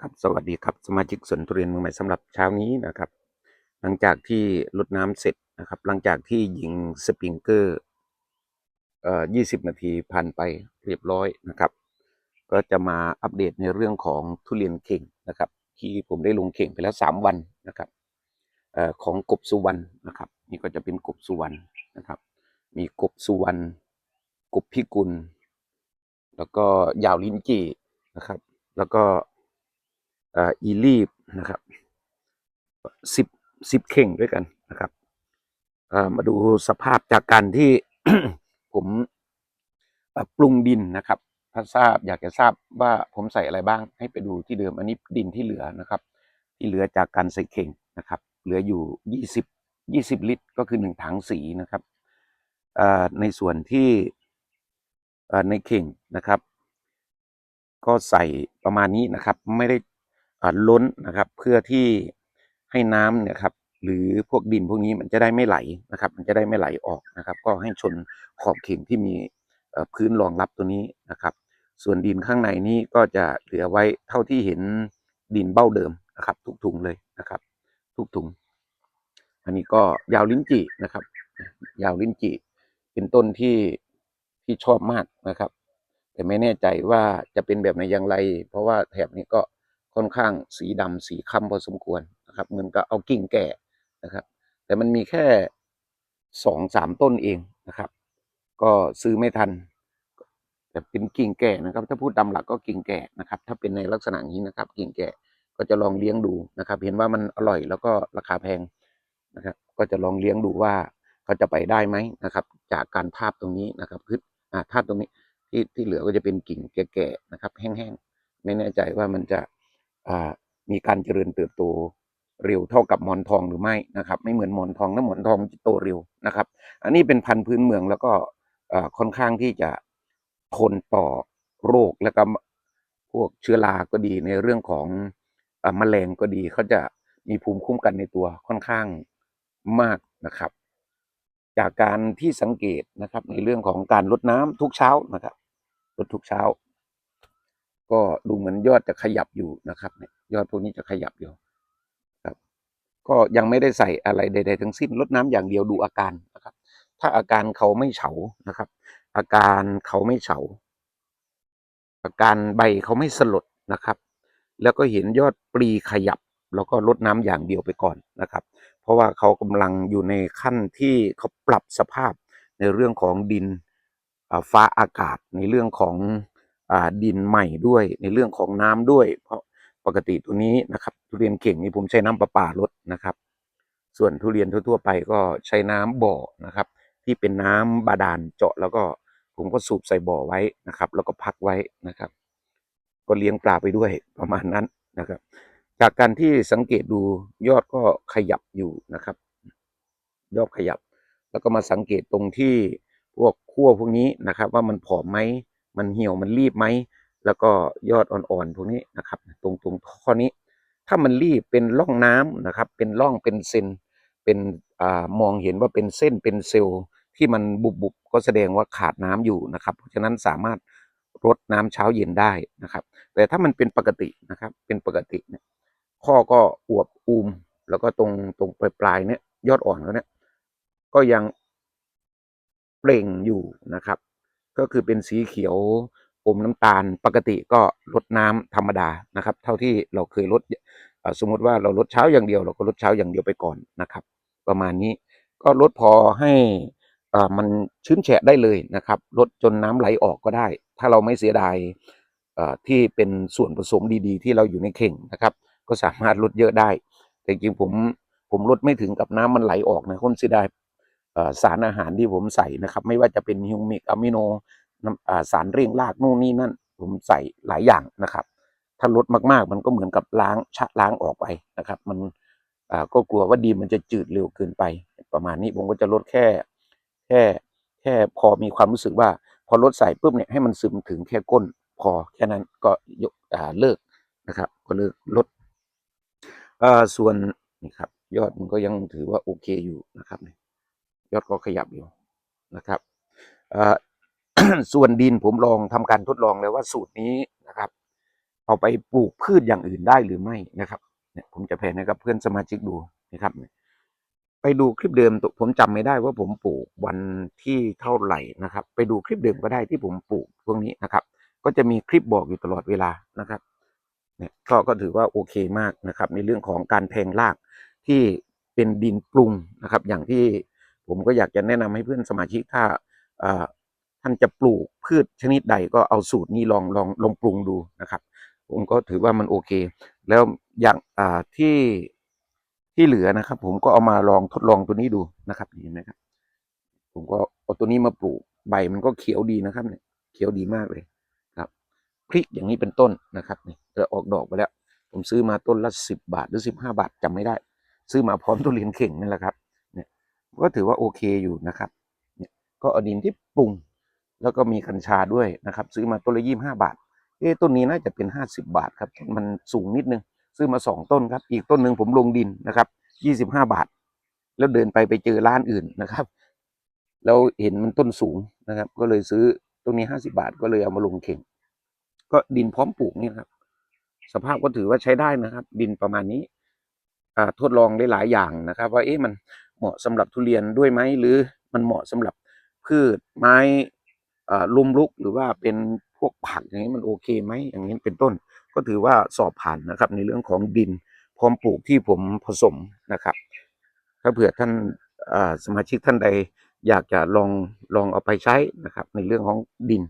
ครับสวัสดีครับสมาชิกสวนทุเรียนมือใหม่สำหรับเช้านี้นะครับ หลังจากที่รดน้ำเสร็จนะครับ หลังจากที่ยิงสปริงเกอร์เอ่อ20นาทีผ่านไปเรียบร้อยนะครับ ก็จะมาอัปเดตในเรื่องของทุเรียนเข่งนะครับ ที่ผมได้ลงเข่งไปแล้ว3วันนะครับเอ่อของกบสุวรรณนะครับ นี่ก็จะเป็นกบสุวรรณนะครับ มีกบสุวรรณกบพิกุล แล้วก็ยาวลิ้นจี่นะครับ แล้วก็ อีลีบนะครับสิบสิบเข่งด้วยกันนะครับมาดูสภาพจากการที่ผมปรุงดินนะครับถ้าทราบอยากจะทราบว่าผมใส่อะไรบ้างให้ไปดูที่เดิมอันนี้ดินที่เหลือนะครับ ที่เหลือจากการใส่เข่งนะครับ เหลืออยู่ยี่สิบยี่สิบลิตร ก็คือหนึ่งถังสีนะครับในส่วนที่ในเข่งนะครับ ก็ใส่ประมาณนี้นะครับ ไม่ได้ ล้นนะครับ เพื่อที่ให้น้ำเนี่ยครับหรือพวกดินพวกนี้มันจะได้ไม่ไหลนะครับ มันจะได้ไม่ไหลออกนะครับ ก็ให้ชนขอบเข่งที่มีพื้นรองรับตัวนี้นะครับ ส่วนดินข้างในนี้ก็จะเหลือไว้เท่าที่เห็นดินเบ้าเดิมนะครับ ทุกถุงเลยนะครับ ทุกถุง อันนี้ก็ยาวลิ้นจี่นะครับ ยาวลิ้นจี่เป็นต้นที่ที่ชอบมากนะครับ แต่ไม่แน่ใจว่าจะเป็นแบบไหนอย่างไร เพราะว่าแถบนี้ก็ ค่อนข้างสีดำสีค้ำพอสมควรนะครับเหมือนกับเอากิ่งแก่นะครับ แต่มันมีแค่สองสามต้นเองนะครับ ก็ซื้อไม่ทันแต่เป็นกิ่งแก่นะครับ ถ้าพูดตามหลักก็กิ่งแก่นะครับ ถ้าเป็นในลักษณะนี้นะครับ กิ่งแก่ก็จะลองเลี้ยงดูนะครับ เห็นว่ามันอร่อยแล้วก็ราคาแพงนะครับ ก็จะลองเลี้ยงดูว่าเขาจะไปได้ไหมนะครับ จากการทาบตรงนี้นะครับคืออ่าทาบตรงนี้ที่ที่เหลือก็จะเป็นกิ่งแก่ๆนะครับ แห้งๆไม่แน่ใจว่ามันจะ มีการเจริญเติบโตเร็วเท่ากับหมอนทองหรือไม่นะครับ ไม่เหมือนหมอนทองนะหมอนทองจะโตเร็วนะครับ อันนี้เป็นพันธุ์พื้นเมืองแล้วก็ค่อนข้างที่จะทนต่อโรคแล้วก็พวกเชื้อราก็ดีในเรื่องของอ่าแมลงก็ดีเขาจะมีภูมิคุ้มกันในตัวค่อนข้างมากนะครับ จากการที่สังเกตนะครับในเรื่องของการลดน้ำทุกเช้านะครับลดทุกเช้า ก็ดูเหมือนยอดจะขยับอยู่นะครับเนี่ยยอดพวกนี้จะขยับอยู่ครับ ก็ยังไม่ได้ใส่อะไรใด ๆ ทั้งสิ้นลดน้ำอย่างเดียวดูอาการนะครับ ถ้าอาการเขาไม่เฉานะครับ อาการเขาไม่เฉา อาการใบเขาไม่สลดนะครับ แล้วก็เห็นยอดปลีขยับแล้วก็ลดน้ำอย่างเดียวไปก่อนนะครับ เพราะว่าเขากำลังอยู่ในขั้นที่เขาปรับสภาพในเรื่องของดินฟ้าอากาศในเรื่องของ ดินใหม่ด้วยในเรื่องของน้ำด้วย เพราะปกติตัวนี้นะครับทุเรียนเก่งนี่ผมใช้น้ำประปาลดนะครับ ส่วนทุเรียนทั่วๆไปก็ใช้น้ำบ่อนะครับ ที่เป็นน้ำบาดาลเจาะแล้วก็ผมก็สูบใส่บ่อไว้นะครับ แล้วก็พักไว้นะครับ ก็เลี้ยงปลาไปด้วยประมาณนั้นนะครับ จากการที่สังเกตดูยอดก็ขยับอยู่นะครับ ยอดขยับ แล้วก็มาสังเกตตรงที่พวกขั้วพวกนี้นะครับ ว่ามันผอมไหม มันเหี่ยวมันรีบไหมแล้วก็ยอดอ่อนๆพวกนี้นะครับ ตรงตรงข้อนี้ ถ้ามันรีบเป็นร่องน้ำนะครับ เป็นร่องเป็นเซนเป็นอ่ามองเห็นว่าเป็นเส้นเป็นเซลล์ที่มันบุบบุบๆก็แสดงว่าขาดน้ำอยู่นะครับ เพราะฉะนั้นสามารถรดน้ำเช้าเย็นได้นะครับ แต่ถ้ามันเป็นปกตินะครับ เป็นปกติเนี่ยข้อก็อวบอูม แล้วก็ตรงตรงปลายปลายๆเนี่ยยอดอ่อนเขาเนี่ยก็ยังเปล่งอยู่นะครับ ก็คือเป็นสีเขียวอมน้ำตาลปกติก็ลดน้ำธรรมดานะครับ เท่าที่เราเคยลดสมมติว่าเราลดเช้าอย่างเดียว เราก็ลดเช้าอย่างเดียวไปก่อนนะครับ ประมาณนี้ก็ลดพอให้มันชื้นแฉะได้เลยนะครับลดจนน้ำไหลออกก็ได้ ถ้าเราไม่เสียดายที่เป็นส่วนผสมดีๆ ที่เราอยู่ในเข่งนะครับ ก็สามารถลดเยอะได้ แต่จริงๆผมผมลดไม่ถึงกับน้ำมันไหลออกนะผมเสียดายสารอาหารที่ผมใส่นะครับ ไม่ว่าจะเป็นฮิวมิกอะมิโน น้ำสารเร่งรากนู่นนี่นั่น ผมใส่หลายอย่างนะครับ ถ้าลดมากๆ มันก็เหมือนกับล้างชะล้างออกไปนะครับ มันก็กลัวว่าดีมันจะจืดเร็วเกินไป ประมาณนี้ผมก็จะลดแค่แค่แค่พอมีความรู้สึกว่า พอลดใส่ปุ๊บเนี่ยให้มันซึมถึงแค่ก้นพอแค่นั้นก็ยกเลิกนะครับ ก็เลิกลดส่วนนี่ครับ ยอดมันก็ยังถือว่าโอเคอยู่นะครับ ยอดก็ขยับอยู่นะครับอ่อ ส่วนดินผมลองทำการทดลองแล้วว่าสูตรนี้นะครับ เอาไปปลูกพืชอย่างอื่นได้หรือไม่นะครับเนี่ยผมจะแผนให้กับเพื่อนสมาชิกดูนะครับ ไปดูคลิปเดิมตัวผมจำไม่ได้ว่าผมปลูกวันที่เท่าไหร่นะครับ ไปดูคลิปเดิมก็ได้ที่ผมปลูกพวกนี้นะครับ ก็จะมีคลิปบอกอยู่ตลอดเวลานะครับเนี่ยก็ก็ถือว่าโอเคมากนะครับ ในเรื่องของการแทงรากที่เป็นดินปรุงนะครับ อย่างที่ผมก็อยากจะแนะนำให้เพื่อนสมาชิกถ้าอ่อท่านจะปลูกพืชชนิดใดก็เอาสูตรนี้ลองลองลองปรุงดูนะครับ ผมก็ถือว่ามันโอเค แล้วอย่างอ่าที่ที่เหลือนะครับ ผมก็เอามาลองทดลองตัวนี้ดูนะครับเห็นไหมครับ ผมก็เอาตัวนี้มาปลูกใบมันก็เขียวดีนะครับเนี่ยเขียวดีมากเลยครับพริกอย่างนี้เป็นต้นนะครับเนี่จะออกดอกไปแล้ว ผมซื้อมาต้นละสิบบาทหรือสิบห้าบาทจำไม่ได้ ซื้อมาพร้อมทุเรียนเข่งนั่นแหละครับ เนี่ยก็ถือว่าโอเคอยู่นะครับ เนี่ยก็อดินที่ปรุง แล้วก็มีกัญชาด้วยนะครับ ซื้อมาต้นละยี่ห้าบาทเอ้ต้นนี้น่าจะเป็นห้าสิบาทครับมันสูงนิดนึง ซื้อมาสองต้นครับ อีกต้นหนึ่งผมลงดินนะครับยี่สิบห้าบาท แล้วเดินไปไปเจอร้านอื่นนะครับ แล้วเห็นมันต้นสูงนะครับ ก็เลยซื้อตรงนี้ห้าสิบาทก็เลยเอามาลงเข่ง ก็ดินพร้อมปลูกนี่ครับสภาพก็ถือว่าใช้ได้นะครับ ดินประมาณนี้อ่าทดลองได้หลายอย่างนะครับ ว่าเอ๊ะมันเหมาะสำหรับทุเรียนด้วยไหมหรือมันเหมาะสำหรับพืชไม้ ลุมลุกหรือว่าเป็นพวกผักอย่างนี้มันโอเคไหมอย่างนี้เป็นต้น ก็ถือว่าสอบผ่านนะครับในเรื่องของดินพร้อมปลูกที่ผมผสมนะครับ ถ้าเผื่อท่านสมาชิกท่านใดอยากจะลองลองเอาไปใช้นะครับ ในเรื่องของดิน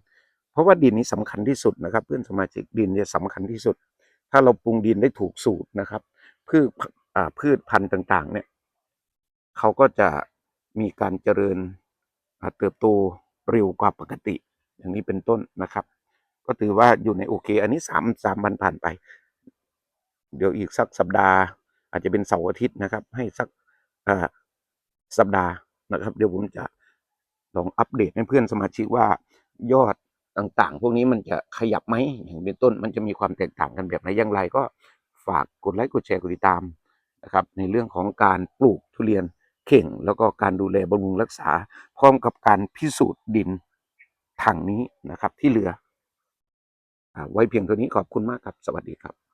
เพราะว่าดินนี้สำคัญที่สุดนะครับ เพื่อนสมาชิกดินเนี่ยสำคัญที่สุด ถ้าเราปรุงดินได้ถูกสูตรนะครับ พืชพืชพันธุ์ต่างๆ เนี่ยเขาก็จะมีการเจริญเติบโต เร็วกว่าปกติ อย่างนี้เป็นต้นนะครับ ก็ถือว่าอยู่ในโอเค อันนี้สามสามวันผ่านไป เดี๋ยวอีกสักสัปดาห์ อาจจะเป็นเสาร์อาทิตย์นะครับ ให้สักอ่าสัปดาห์นะครับ เดี๋ยวผมจะลองอัปเดตให้เพื่อนสมาชิกว่ายอดต่างๆ พวกนี้มันจะขยับไหมอย่างเป็นต้นมันจะมีความแตกต่างกันแบบไหนอย่างไรก็ฝากกดไลค์กดแชร์กดติดตามนะครับ ในเรื่องของการปลูกทุเรียน เข่งแล้วก็การดูแลบำรุงรักษา พร้อมกับการพิสูจน์ดินถังนี้นะครับที่เหลืออไว้เพียงเท่านี้ขอบคุณมากครับ สวัสดีครับ